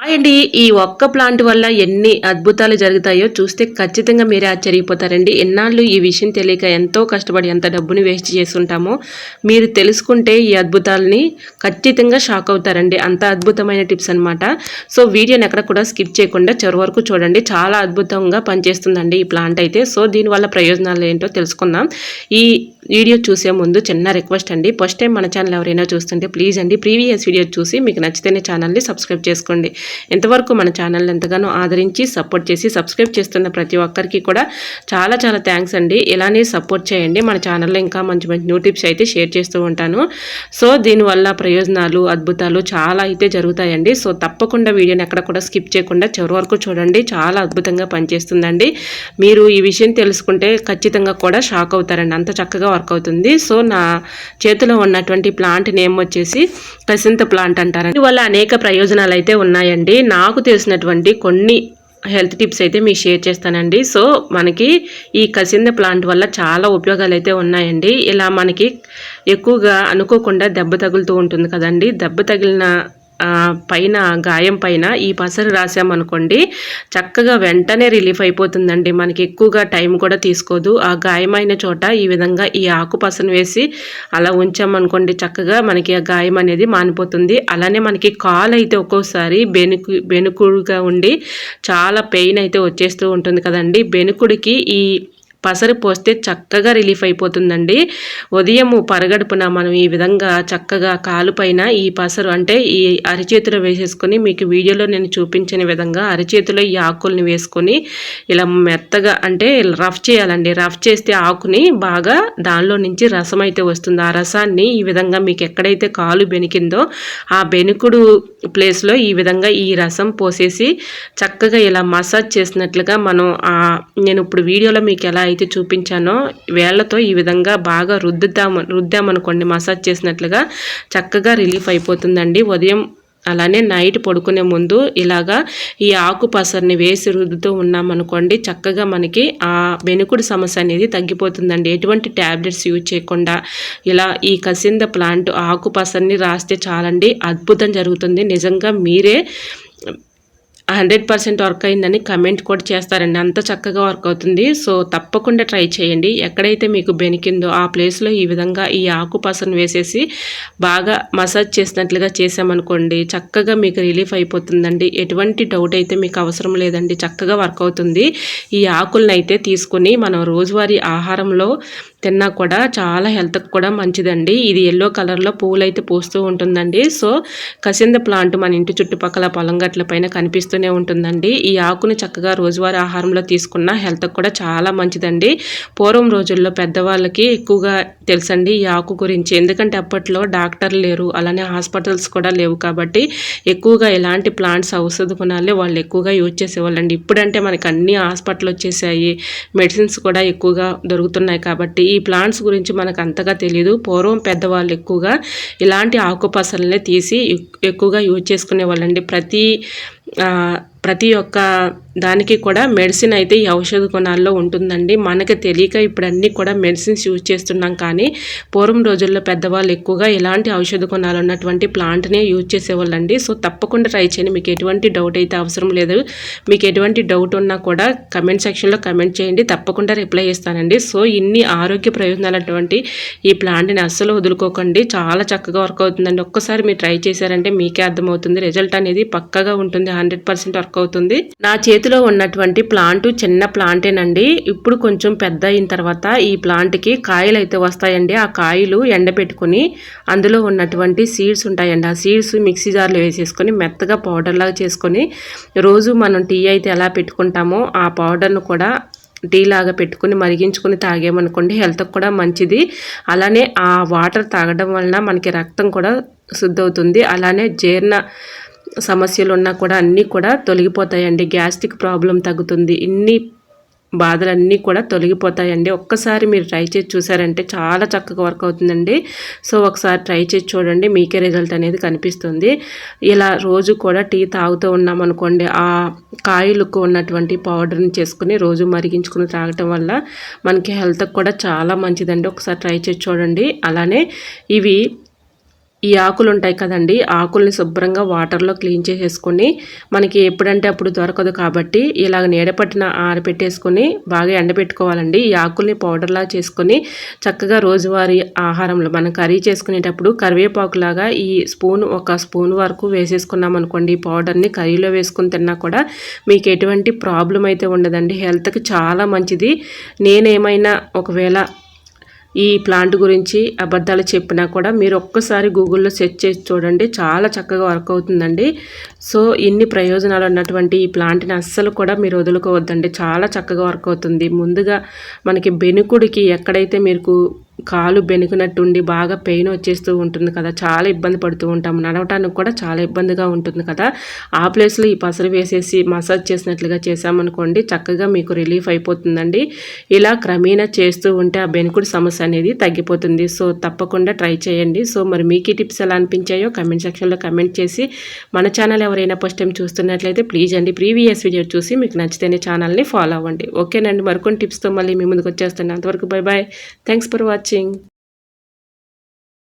Hi అండి ఈ ఒక్క ప్లాంట్ వల్ల ఎన్ని అద్భుతాలు జరుగుతాయో చూస్తే ఖచ్చితంగా మీరే ఆశ్చర్యపోతారండి. ఎన్నాళ్ళు ఈ విషయం తెలియక ఎంతో కష్టపడి ఎంత డబ్బుని వేస్ట్ చేస్తుంటామో మీరు తెలుసుకుంటే ఈ అద్భుతాలని ఖచ్చితంగా షాక్ అవుతారండి. అంత అద్భుతమైన టిప్స్ అనమాట సో వీడియోని ఎక్కడ కూడా స్కిప్ చేయకుండా చివరి వరకు చూడండి. చాలా అద్భుతంగా పనిచేస్తుందండి ఈ ప్లాంట్ అయితే. సో దీనివల్ల ప్రయోజనాలు ఏంటో తెలుసుకుందాం. ఈ వీడియో చూసే ముందు చిన్న రిక్వెస్ట్ అండి. ఫస్ట్ టైం మన ఛానల్ ఎవరైనా చూస్తుంటే ప్లీజ్ అండి ప్రీవియస్ వీడియో చూసి మీకు నచ్చితేనే ఛానల్ని సబ్స్క్రైబ్ చేసుకోండి. ఎంతవరకు మన ఛానల్ని ఎంతగానో ఆదరించి సపోర్ట్ చేసి సబ్స్క్రైబ్ చేస్తున్న ప్రతి ఒక్కరికి కూడా చాలా చాలా థ్యాంక్స్ అండి. ఇలానే సపోర్ట్ చేయండి. మన ఛానల్లో ఇంకా మంచి మంచి న్యూ టిప్స్ అయితే షేర్ చేస్తూ ఉంటాను. సో దీనివల్ల ప్రయోజనాలు అద్భుతాలు చాలా అయితే జరుగుతాయండి. సో తప్పకుండా వీడియోని ఎక్కడ కూడా స్కిప్ చేయకుండా చివరి వరకు చూడండి. చాలా అద్భుతంగా పనిచేస్తుందండి. మీరు ఈ విషయం తెలుసుకుంటే ఖచ్చితంగా కూడా షాక్ అవుతారండి. అంత చక్కగా వర్క్ అవుతుంది. సో నా చేతిలో ఉన్నటువంటి ప్లాంట్ నేమ్ వచ్చేసి కసింత ప్లాంట్ అంటారు. దీనివల్ల అనేక ప్రయోజనాలు అయితే ఉన్నాయండి. నాకు తెలిసినటువంటి కొన్ని హెల్త్ టిప్స్ అయితే మీకు షేర్ చేస్తానండి. సో మనకి ఈ కసింద ప్లాంట్ వల్ల చాలా ఉపయోగాలు అయితే ఉన్నాయండి. ఇలా మనకి ఎక్కువగా అనుకోకుండా దెబ్బ తగులుతూ ఉంటుంది కదండి. దెబ్బ తగిలిన పైన గాయం పైన ఈ పసరు రాసామనుకోండి చక్కగా వెంటనే రిలీఫ్ అయిపోతుందండి. మనకి ఎక్కువగా టైం కూడా తీసుకోదు. ఆ గాయమైన చోట ఈ విధంగా ఈ ఆకు పసను వేసి అలా ఉంచామనుకోండి చక్కగా మనకి ఆ గాయం అనేది మానిపోతుంది. అలానే మనకి కాలు అయితే ఒక్కోసారి బెనుకు బెనుకుడుగా ఉండి చాలా పెయిన్ అయితే వచ్చేస్తూ ఉంటుంది కదండి. బెనుకుడికి ఈ పసరు పోస్తే చక్కగా రిలీఫ్ అయిపోతుందండి. ఉదయము పరగడుపున మనం ఈ విధంగా చక్కగా కాలు పైన ఈ పసరు అంటే ఈ అరిచేతిలో వేసేసుకొని మీకు వీడియోలో నేను చూపించిన విధంగా అరిచేతిలో ఈ ఆకుల్ని వేసుకొని ఇలా మెత్తగా అంటే రఫ్ చేయాలండి. రఫ్ చేస్తే ఆకుని బాగా దానిలో నుంచి రసం అయితే వస్తుంది. ఆ రసాన్ని ఈ విధంగా మీకు ఎక్కడైతే కాలు బెనికిందో ఆ బెనుకుడు ప్లేస్లో ఈ విధంగా ఈ రసం పోసేసి చక్కగా ఇలా మసాజ్ చేసినట్లుగా మనం నేను ఇప్పుడు వీడియోలో మీకు ఎలా అయితే చూపించానో వేళ్ళతో ఈ విధంగా బాగా రుద్దుతాము రుద్దామనుకోండి మసాజ్ చేసినట్లుగా చక్కగా రిలీఫ్ అయిపోతుందండి. ఉదయం అలానే నైట్ పడుకునే ముందు ఇలాగా ఈ ఆకు పసరిని వేసి రుద్దుతూ ఉన్నామనుకోండి చక్కగా మనకి ఆ వెనుకుడు సమస్య అనేది తగ్గిపోతుందండి. ఎటువంటి ట్యాబ్లెట్స్ యూజ్ చేయకుండా ఇలా ఈ కసింద ప్లాంట్ ఆకు పసరిని రాస్తే చాలండి అద్భుతం జరుగుతుంది. నిజంగా మీరే హండ్రెడ్ పర్సెంట్ వర్క్ అయిందని కమెంట్ కూడా చేస్తారండి. అంత చక్కగా వర్క్ అవుతుంది. సో తప్పకుండా ట్రై చేయండి. ఎక్కడైతే మీకు బెనికిందో ఆ ప్లేస్లో ఈ విధంగా ఈ ఆకు పసను వేసేసి బాగా మసాజ్ చేసినట్లుగా చేసామనుకోండి చక్కగా మీకు రిలీఫ్ అయిపోతుందండి. ఎటువంటి డౌట్ అయితే మీకు అవసరం లేదండి. చక్కగా వర్క్ అవుతుంది. ఈ ఆకులను అయితే తీసుకుని మనం రోజువారీ ఆహారంలో తిన్నా కూడా చాలా హెల్త్కి కూడా మంచిదండి. ఇది ఎల్లో కలర్లో పువ్వులు అయితే పూస్తూ ఉంటుందండి. సో కసింద ప్లాంట్ మన ఇంటి చుట్టుపక్కల పొలం గట్ల పైన కనిపిస్తూనే ఉంటుందండి. ఈ ఆకును చక్కగా రోజువారీ ఆహారంలో తీసుకున్న హెల్త్కి కూడా చాలా మంచిదండి. పూర్వం రోజుల్లో పెద్దవాళ్ళకి ఎక్కువగా తెలుసండి ఈ ఆకు గురించి. ఎందుకంటే అప్పట్లో డాక్టర్లు లేరు అలానే హాస్పిటల్స్ కూడా లేవు కాబట్టి ఎక్కువగా ఎలాంటి ప్లాంట్స్ ఔషధ గుణాలే వాళ్ళు ఎక్కువగా యూజ్ చేసేవాళ్ళండి. ఇప్పుడంటే మనకి అన్ని హాస్పిటల్ వచ్చేసాయి మెడిసిన్స్ కూడా ఎక్కువగా దొరుకుతున్నాయి కాబట్టి ఈ ఈ ప్లాంట్స్ గురించి మనకు అంతగా తెలియదు పూర్వం పెద్దవాళ్ళు ఎక్కువగా ఇలాంటి ఆకుపసలనే తీసి ఎక్కువగా యూజ్ చేసుకునే వాళ్ళండి ప్రతి ప్రతి ఒక్క దానికి కూడా మెడిసిన్ అయితే ఈ ఔషధ గుణాల్లో ఉంటుందండి. మనకు తెలియక ఇప్పుడు అన్నీ కూడా మెడిసిన్స్ యూజ్ చేస్తున్నాం కానీ పూర్వం రోజుల్లో పెద్దవాళ్ళు ఎక్కువగా ఇలాంటి ఔషధ గుణాలు ఉన్నటువంటి ప్లాంట్నే యూజ్ చేసేవాళ్ళండి. సో తప్పకుండా ట్రై చేయండి. మీకు ఎటువంటి డౌట్ అయితే అవసరం లేదు. మీకు ఎటువంటి డౌట్ ఉన్నా కూడా కమెంట్ సెక్షన్లో కమెంట్ చేయండి. తప్పకుండా రిప్లై చేస్తానండి సో ఇన్ని ఆరోగ్య ప్రయోజనాలు అటువంటి ఈ ప్లాంట్ని అస్సలు వదులుకోకండి. చాలా చక్కగా వర్క్ అవుతుందండి. ఒక్కసారి మీరు ట్రై చేశారంటే మీకే అర్థమవుతుంది. రిజల్ట్ అనేది పక్కగా ఉంటుంది. హండ్రెడ్ పర్సెంట్ వర్క్ అవుతుంది నా చేతిలో ఉన్నటువంటి ప్లాంట్ చిన్న ప్లాంటేనండి. ఇప్పుడు కొంచెం పెద్ద అయిన తర్వాత ఈ ప్లాంట్కి కాయలు అయితే వస్తాయండి. ఆ కాయలు ఎండబెట్టుకుని అందులో ఉన్నటువంటి సీడ్స్ ఉంటాయండి. ఆ సీడ్స్ మిక్సీ జార్లో వేసేసుకొని మెత్తగా పౌడర్ లాగా చేసుకొని రోజు మనం టీ అయితే ఎలా పెట్టుకుంటామో ఆ పౌడర్ను కూడా టీ లాగా పెట్టుకుని మరిగించుకుని తాగామనుకోండి హెల్త్కి కూడా మంచిది. అలానే ఆ వాటర్ తాగడం వలన మనకి రక్తం కూడా శుద్ధవుతుంది. అలానే జీర్ణ సమస్యలు ఉన్నా కూడా అన్నీ కూడా తొలగిపోతాయండి. గ్యాస్ట్రిక్ ప్రాబ్లం తగ్గుతుంది. ఇన్ని బాధలన్నీ కూడా తొలగిపోతాయండి. ఒక్కసారి మీరు ట్రై చేసి చూసారంటే చాలా చక్కగా వర్క్ అవుతుందండి. సో ఒకసారి ట్రై చేసి చూడండి. మీకే రిజల్ట్ అనేది కనిపిస్తుంది. ఇలా రోజు కూడా టీ తాగుతూ ఉన్నామనుకోండి ఆ కాయలకు ఉన్నటువంటి పౌడర్ని చేసుకుని రోజు మరిగించుకుని తాగటం వల్ల మనకి హెల్త్కి కూడా చాలా మంచిదండి. ఒకసారి ట్రై చేసి చూడండి. అలానే ఇవి ఈ ఆకులు ఉంటాయి కదండి ఆకుల్ని శుభ్రంగా వాటర్లో క్లీన్ చేసేసుకొని మనకి ఎప్పుడంటే అప్పుడు దొరకదు కాబట్టి ఇలాగ నీడపట్టిన ఆరబెట్టేసుకొని బాగా ఎండబెట్టుకోవాలండి. ఈ ఆకుల్ని పౌడర్లా చేసుకొని చక్కగా రోజువారీ ఆహారంలో మనం కర్రీ చేసుకునేటప్పుడు కరివేపాకులాగా ఈ స్పూన్ ఒక స్పూన్ వరకు వేసేసుకున్నాం అనుకోండి ఈ పౌడర్ని కర్రీలో వేసుకుని తిన్నా కూడా మీకు ఎటువంటి ప్రాబ్లం అయితే ఉండదండి. హెల్త్కి చాలా మంచిది. నేనేమైనా ఒకవేళ ఈ ప్లాంట్ గురించి అబద్ధాలు చెప్పినా కూడా మీరు ఒక్కసారి గూగుల్లో సెర్చ్ చేసి చూడండి. చాలా చక్కగా వర్క్ అవుతుందండి. సో ఇన్ని ప్రయోజనాలు ఉన్నటువంటి ఈ ప్లాంట్ని అస్సలు కూడా మీరు వదులుకోవద్దండి. చాలా చక్కగా వర్క్ అవుతుంది. ముందుగా మనకి బెనుకుడికి ఎక్కడైతే మీకు కాలు బెనుకున్నట్టుండి బాగా పెయిన్ వచ్చేస్తూ ఉంటుంది కదా. చాలా ఇబ్బంది పడుతూ ఉంటాము. నడవటానికి కూడా చాలా ఇబ్బందిగా ఉంటుంది కదా. ఆ ప్లేస్లో ఈ పసరు వేసేసి మసాజ్ చేసినట్లుగా చేసామనుకోండి చక్కగా మీకు రిలీఫ్ అయిపోతుందండి. ఇలా క్రమేణా చేస్తూ ఉంటే ఆ బెనుకుడు సమస్య అనేది తగ్గిపోతుంది. సో తప్పకుండా ట్రై చేయండి. సో మరి మీకు ఈ టిప్స్ ఎలా అనిపించాయో కమెంట్ సెక్షన్లో కమెంట్ చేసి మన ఛానల్ ఎవరైనా ఫస్ట్ టైం చూస్తున్నట్లయితే ప్లీజ్ అండి ప్రీవియస్ వీడియో చూసి మీకు నచ్చితేనే ఛానల్ని ఫాలో అవ్వండి. ఓకేనండి. మరికొన్ని టిప్స్తో మళ్ళీ మీ ముందుకు వచ్చేస్తాను అంతవరకు bye bye thanks for watching. watching.